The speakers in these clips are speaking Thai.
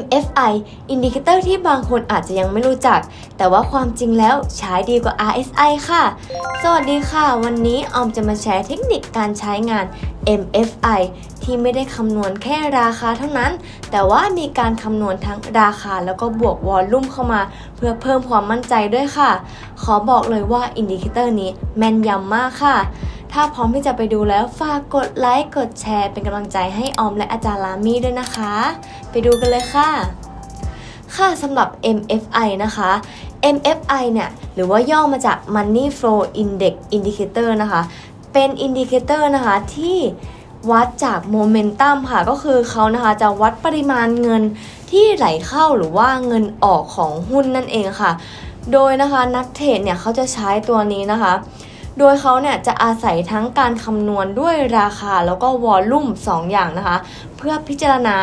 MFI อินดิเคเตอร์ที่บางคนอาจจะยังไม่รู้จัก แต่ว่าความจริงแล้วใช้ดีกว่า RSI ค่ะ สวัสดีค่ะ วันนี้ออมจะมาแชร์เทคนิคการใช้งาน MFI ที่ไม่ได้คำนวณแค่ราคาเท่านั้น แต่ว่ามีการคำนวณทั้งราคาแล้วก็บวกวอลลุ่มเข้ามา เพื่อเพิ่มความมั่นใจด้วยค่ะ ขอบอกเลยว่าอินดิเคเตอร์นี้แม่นยำมากค่ะ ถ้าพร้อมที่จะไปดูแล้วฝากกดไลค์กดแชร์ เป็นกำลังใจให้ออมและอาจารย์ลามี่ด้วยนะคะ ไปดูกันเลยค่ะ ค่ะสำหรับ MFI นะคะ MFI เนี่ยหรือว่าย่อมาจาก Money Flow Index Indicator นะคะ เป็นอินดิเคเตอร์นะคะที่วัดจากโมเมนตัมค่ะ ก็คือเขานะคะจะวัดปริมาณเงินที่ไหลเข้าหรือว่าเงินออกของหุ้นนั่นเองค่ะ โดยนะคะนักเทรดเนี่ยเขาจะใช้ตัวนี้นะคะ โดยเขาเนี่ยจะอาศัยทั้งการคำนวณด้วยราคาแล้วก็วอลลุ่ม2 อย่างนะคะ เพื่อพิจารณา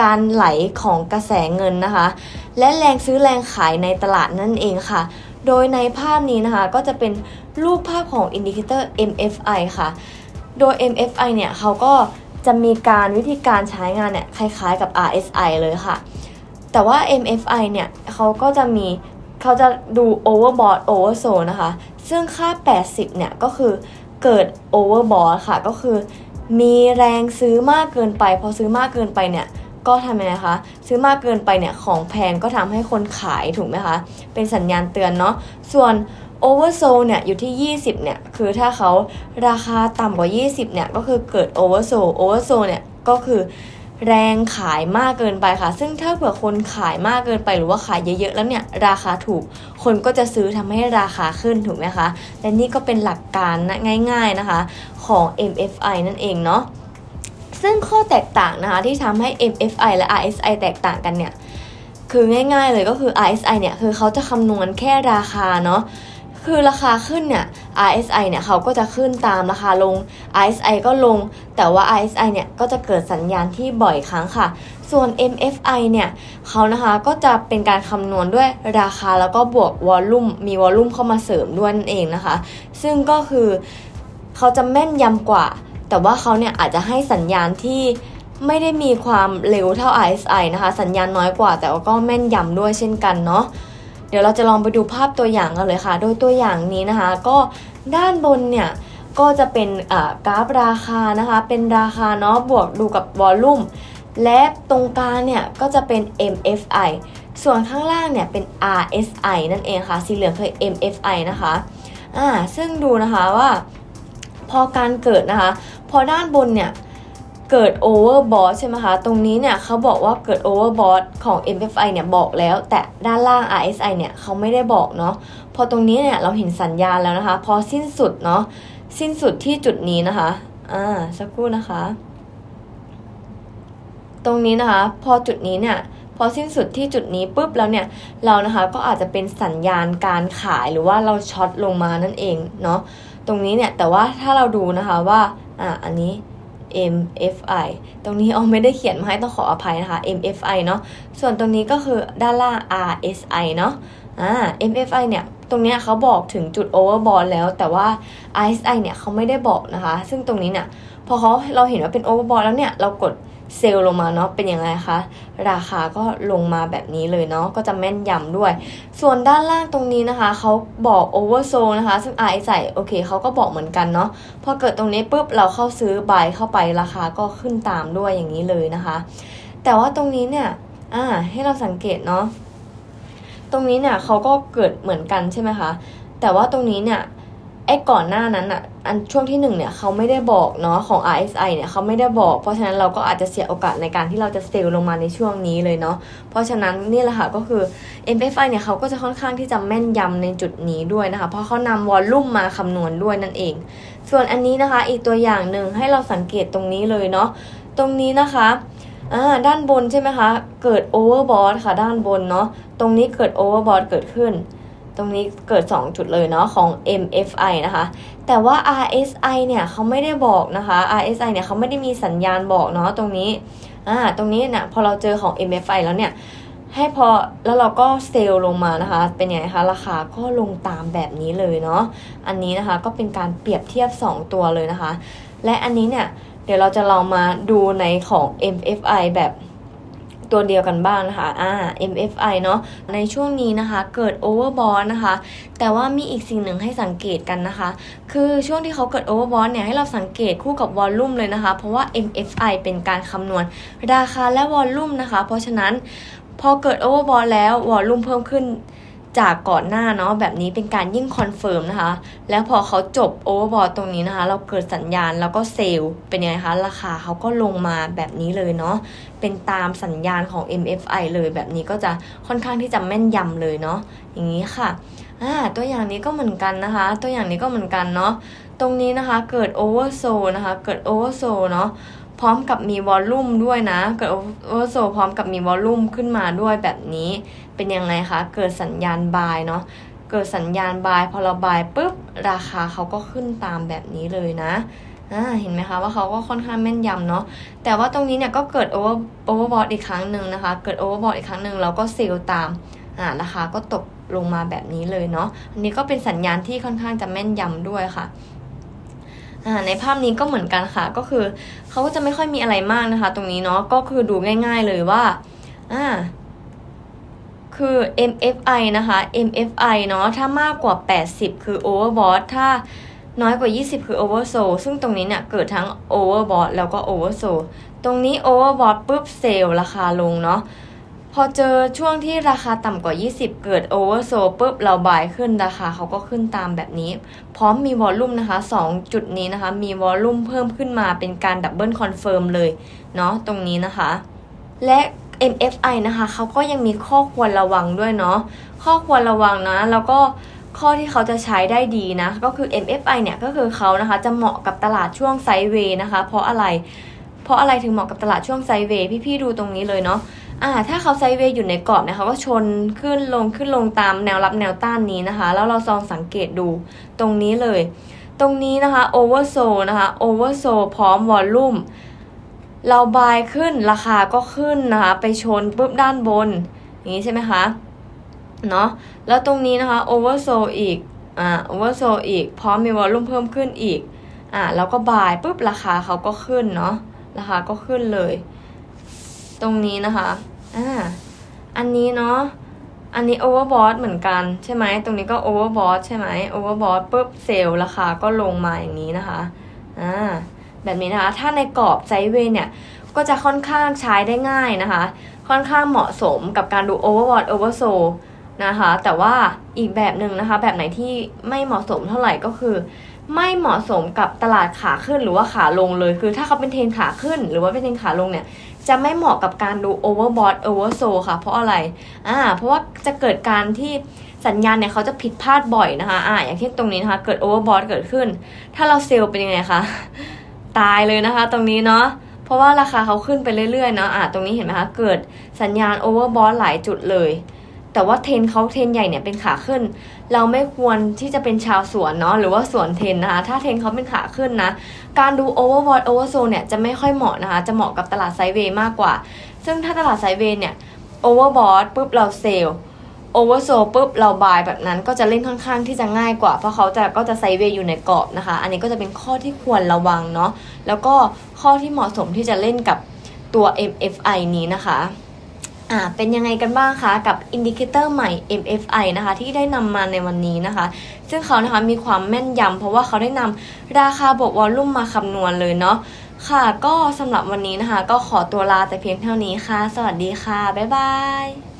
การไหลของกระแสเงินนะคะ และแรงซื้อแรงขายในตลาดนั่นเองค่ะ โดยในภาพนี้นะคะก็จะเป็นรูปภาพของอินดิเคเตอร์ MFI ค่ะ โดย MFI เนี่ยเขาก็จะมีการวิธีการใช้งานเนี่ยคล้ายๆกับ RSI เลยค่ะ แต่ว่า MFI เนี่ยเขาก็จะมีเขาจะดู overbought oversold นะคะ ซึ่งค่า 80 เนี่ยก็คือเกิด overbought ค่ะ ก็คือมีแรงซื้อมากเกินไป พอซื้อมากเกินไปเนี่ยก็ทำยังไงคะ ซื้อมากเกินไปเนี่ยของแพงก็ทำให้คนขายถูกไหมคะ เป็นสัญญาณเตือนเนาะส่วน oversold เนี่ยอยู่ที่ 20 เนี่ย คือถ้าเขาราคาต่ำกว่า 20 เนี่ย ก็คือเกิด oversold oversold เนี่ย ก็คือ แรงขายมากเกินไปค่ะ ซึ่งถ้าเผื่อคนขายมากเกินไปหรือว่าขายเยอะๆแล้วเนี่ยราคาถูก คนก็จะซื้อทำให้ราคาขึ้นถูกไหมคะ และนี่ก็เป็นหลักการนะง่ายๆนะคะของ MFI นั่นเองเนาะ ซึ่งข้อแตกต่างนะคะที่ทำให้ MFI และ RSI แตกต่างกันเนี่ย คือง่ายๆเลยก็คือ RSI เนี่ยคือเขาจะคำนวณแค่ราคาเนาะ คือราคาขึ้นเนี่ย RSI เนี่ยเขาก็จะขึ้นตามราคาลง RSI ก็ลง แต่ว่า RSI เนี่ยก็จะเกิดสัญญาณที่บ่อยครั้งค่ะ ส่วน MFI เนี่ยเขานะคะก็จะเป็นการคำนวณด้วยราคาแล้วก็บวกวอลลุ่มมีวอลลุ่มเข้ามาเสริมด้วยนั่นเองนะคะ ซึ่งก็คือเขาจะแม่นยำกว่า แต่ว่าเขาเนี่ยอาจจะให้สัญญาณที่ไม่ได้มีความเร็วเท่า RSI นะคะ สัญญาณน้อยกว่า แต่ว่าก็แม่นยำด้วยเช่นกันเนาะ เดี๋ยวเราจะลองไปดูภาพตัวอย่างกันเลยค่ะ โดยตัวอย่างนี้นะคะ ก็ด้านบนเนี่ยก็จะเป็นกราฟราคานะคะ เป็นราคาเนาะบวกดูกับวอลลุ่มและตรงกลางเนี่ยก็จะเป็น MFI ส่วนข้างล่างเนี่ยเป็น RSI นั่นเองค่ะ สีเหลืองคือ MFI นะคะอ่าซึ่งดูนะคะว่า พอการเกิดนะคะ พอด้านบนเนี่ย เกิด overbought ใช่ไหมคะ ตรงนี้เนี่ยเขาบอกว่าเกิด overbought ของ MFI เนี่ยบอกแล้ว แต่ด้านล่าง RSI เนี่ยเขาไม่ได้บอกเนาะ พอตรงนี้เนี่ยเราเห็นสัญญาณแล้วนะคะ พอสิ้นสุดเนาะ สิ้นสุดที่จุดนี้นะคะ อ่า สักครู่นะคะ ตรงนี้นะคะ พอจุดนี้เนี่ยพอสิ้นสุดที่จุดนี้ปุ๊บแล้วเนี่ยเรานะคะก็อาจจะเป็นสัญญาณการขายหรือว่าเราช็อตลงมานั่นเองเนาะตรงนี้เนี่ยแต่ว่าถ้าเราดูนะคะว่าอ่าอันนี้ MFI ตรงนี้ออมไม่ได้เขียนมาให้ต้องขออภัยนะคะ MFI เนาะส่วนตรงนี้ก็คือด้านล่าง RSI เนาะอ่า MFI เนี่ย ตรงนี้เขาบอกถึงจุด overbought แล้ว แต่ว่า RSI เนี่ยเขาไม่ได้บอกนะคะ ซึ่งตรงนี้เนี่ยพอเขาเราเห็นว่าเป็น overbought แล้วเนี่ยเรากดเซลล์ลงมาเนาะเป็นยังไงคะ ราคาก็ลงมาแบบนี้เลยเนาะก็จะแม่นยำด้วย ส่วนด้านล่างตรงนี้นะคะ เขาบอก oversold นะคะ ซึ่ง RSI โอเคเขาก็บอกเหมือนกันเนาะพอเกิดตรงนี้ปุ๊บเราเข้าซื้อบายเข้าไปราคาก็ขึ้นตามด้วยอย่างนี้เลยนะคะ แต่ว่าตรงนี้เนี่ยอ่าให้เราสังเกตเนาะ รงนี้เนี่ยเขาก็เกิดเหมือนกันใช่ไหมคะ แต่ว่าตรงนี้เนี่ยไอ้ก่อนหน้านั้นอะอันช่วงที่หนึ่งเนี่ยเขาไม่ได้บอกเนาะของ RSI เนี่ยเขาไม่ได้บอก เพราะฉะนั้นเราก็อาจจะเสียโอกาสในการที่เราจะเซลล์ลงมาในช่วงนี้เลยเนาะเพราะฉะนั้นนี่แหละค่ะก็คือ MFI เนี่ยเขาก็จะค่อนข้างที่จะแม่นยำในจุดนี้ด้วยนะคะ เพราะเขานำวอลลุ่มมาคำนวณด้วยนั่นเอง ส่วนอันนี้นะคะอีกตัวอย่างหนึ่งให้เราสังเกตตรงนี้เลยเนาะตรงนี้นะคะ อ่าด้านบนใช่ไหมคะ เกิด overbought ค่ะ ด้านบนเนาะตรงนี้เกิด overbought เกิดขึ้น ตรงนี้เกิด 2 จุดเลยเนาะของ MFI นะคะ แต่ว่า RSI เนี่ยเขาไม่ได้บอกนะคะ RSI เนี่ยเขาไม่ได้มีสัญญาณบอกเนาะตรงนี้อ่าตรงนี้เนี่ยพอเราเจอของ MFI แล้วเนี่ยให้พอแล้วเราก็เซลล์ลงมานะคะ เป็นไงคะราคาก็ลงตามแบบนี้เลยเนาะอันนี้นะคะก็เป็นการเปรียบเทียบ 2 ตัวเลยนะคะ และอันนี้เนี่ย เดี๋ยวเราจะลองมาดูในของ MFI แบบตัวเดียวกันบ้างนะคะอ่า MFI เนาะ ในช่วงนี้นะคะ เกิด overbought นะคะ แต่ว่ามีอีกสิ่งหนึ่งให้สังเกตกันนะคะ คือช่วงที่เขาเกิด overbought เนี่ย ให้เราสังเกตคู่กับ volume เลยนะคะ เพราะว่า MFI เป็นการคำนวณราคาและ volume นะคะ เพราะฉะนั้นพอเกิด overbought แล้ว volume เพิ่มขึ้น จากก่อนหน้าเนาะแบบนี้เป็นการยิ่งคอนเฟิร์มนะคะ แล้วพอเขาจบโอเวอร์บอทตรงนี้นะคะ เราเกิดสัญญาณแล้วก็เซลล์เป็นยังไงคะ ราคาเขาก็ลงมาแบบนี้เลยเนาะเป็นตามสัญญาณของ MFI เลยแบบนี้ก็จะค่อนข้างที่จะแม่นยำเลยเนาะอย่างนี้ค่ะอ่าตัวอย่างนี้ก็เหมือนกันนะคะ ตัวอย่างนี้ก็เหมือนกันเนาะตรงนี้นะคะเกิดโอเวอร์โซนะคะ เกิดโอเวอร์โซเนาะ พร้อมกับมีวอลลุ่มด้วยนะ เกิดโอเวอร์โซพร้อมกับมีวอลลุ่มขึ้นมาด้วยแบบนี้ เป็นยังไงคะ เกิดสัญญาณบายเนาะ เกิดสัญญาณบายพอเราบายปุ๊บ ราคาเขาก็ขึ้นตามแบบนี้เลยนะเห็นไหมคะว่าเขาก็ค่อนข้างแม่นยำเนาะแต่ว่าตรงนี้เนี่ยก็เกิดโอเวอร์โอเวอร์บอทอีกครั้งหนึ่งนะคะ เกิดโอเวอร์บอทอีกครั้งหนึ่งเราก็เซลล์ตามอ่าราคาก็ตกลงมาแบบนี้เลยเนาะอันนี้ก็เป็นสัญญาณที่ค่อนข้างจะแม่นยำด้วยค่ะ ในภาพนี้ก็เหมือนกันค่ะ ก็คือเขาก็จะไม่ค่อยมีอะไรมากนะคะ ตรงนี้เนาะก็คือดูง่าย ๆเลยว่าอ่าคือ MFI นะคะ MFI เนาะถ้ามากกว่า 80 คือ overbought ถ้าน้อยกว่า 20 คือ oversold ซึ่งตรงนี้เนี่ยเกิดทั้ง overbought แล้วก็ oversold ตรงนี้ overbought ปุ๊บเซลล์ราคาลงเนาะ พอเจอช่วงที่ราคาต่ำกว่า 20 เกิด oversold ปุ๊บเราบายขึ้นราคาเขาก็ขึ้นตามแบบนี้ พร้อมมีวอลลุ่มนะคะ 2 จุดนี้นะคะ มีวอลลุ่มเพิ่มขึ้นมาเป็นการดับเบิลคอนเฟิร์มเลยเนาะตรงนี้นะคะ และ MFI นะคะเขาก็ยังมีข้อควรระวังด้วยเนาะข้อควรระวังนะ แล้วก็ข้อที่เขาจะใช้ได้ดีนะ ก็คือ MFI เนี่ยก็คือเขานะคะจะเหมาะกับตลาดช่วงไซด์เวย์นะคะ เพราะอะไร เพราะอะไรถึงเหมาะกับตลาดช่วงไซด์เวย์พี่ๆดูตรงนี้เลยเนาะ อ่าถ้าเขาไซเวย์อยู่ในกรอบนี่ยเขาก็ชนขึ้นลงขึ้นลงตามแนวรับแนวต้านนี้นะคะ แล้วเราลองสังเกตดูตรงนี้เลย ตรงนี้นะคะโอเวอร์โซนะคะโอเวอร์โซพร้อมวอลลุ่มเราบายขึ้นราคาก็ขึ้นนะคะ ไปชนปุ๊บด้านบน อย่างนี้ใช่ไหมคะเนาะแล้วตรงนี้นะคะโอเวอร์โซอีกอ่าโอเวอร์โซอีก พร้อมมีวอลลุ่มเพิ่มขึ้นอีกอ่าแล้วก็บายปุ๊บราคาเขาก็ขึ้นเนาะราคาก็ขึ้นเลย ตรงนี้นะคะอ่าอันนี้เนาะอันนี้ overbought เหมือนกันใช่ไหมตรงนี้ก็ overbought ใช่ไหม overbought ปุ๊บเซลล์ราคาก็ลงมาอย่างนี้นะคะอ่าแบบนี้นะคะถ้าในกรอบไซด์เวย์เนี่ยก็จะค่อนข้างใช้ได้ง่ายนะคะ ค่อนข้างเหมาะสมกับการดู overbought oversold นะคะ แต่ว่าอีกแบบหนึ่งนะคะ แบบไหนที่ไม่เหมาะสมเท่าไหร่ก็คือ ไม่เหมาะสมกับตลาดขาขึ้นหรือว่าขาลงเลย คือถ้าเขาเป็นเทรนขาขึ้น หรือว่าเป็นเทรนขาลงเนี่ย จะไม่เหมาะกับการดู overbought oversold ค่ะ เพราะอะไรอ่าเพราะว่าจะเกิดการที่สัญญาณเนี่ยเขาจะผิดพลาดบ่อยนะคะอ่าอย่างเช่นตรงนี้นะคะ เกิด overbought เกิดขึ้น ถ้าเราเซลล์เป็นยังไงคะ ตายเลยนะคะ ตรงนี้เนาะเพราะว่าราคาเขาขึ้นไปเรื่อยๆเนาะอ่าตรงนี้เห็นไหมคะ เกิดสัญญาณ overbought หลายจุดเลย แต่ว่าเทนเขาเทนใหญ่เนี่ยเป็นขาขึ้น เราไม่ควรที่จะเป็นชาวสวนเนาะหรือว่าสวนเทนนะคะถ้าเทนเขาเป็นขาขึ้นนะ การดู overbought oversold เนี่ยจะไม่ค่อยเหมาะนะคะ จะเหมาะกับตลาดไซเวย์มากกว่า ซึ่งถ้าตลาดไซเวย์เนี่ย overbought ปุ๊บเราเซลล์ oversold ปุ๊บเราบายแบบนั้นก็จะเล่นค่อนข้างที่จะง่ายกว่า เพราะเขาจะก็จะไซเวย์อยู่ในกรอบนะคะ อันนี้ก็จะเป็นข้อที่ควรระวังเนาะแล้วก็ข้อที่เหมาะสมที่จะเล่นกับตัว MFI นี้นะคะ อ่าเป็นยังไงกันบ้างคะกับอินดิเคเตอร์ใหม่ MFI นะคะที่ได้นำมาในวันนี้นะคะ ซึ่งเขานะคะมีความแม่นยำเพราะว่าเขาได้นำราคาบวกวอลลุ่มมาคำนวณเลยเนาะค่ะก็สำหรับวันนี้นะคะ ก็ขอตัวลาแต่เพียงเท่านี้ค่ะ สวัสดีค่ะ บ๊ายบาย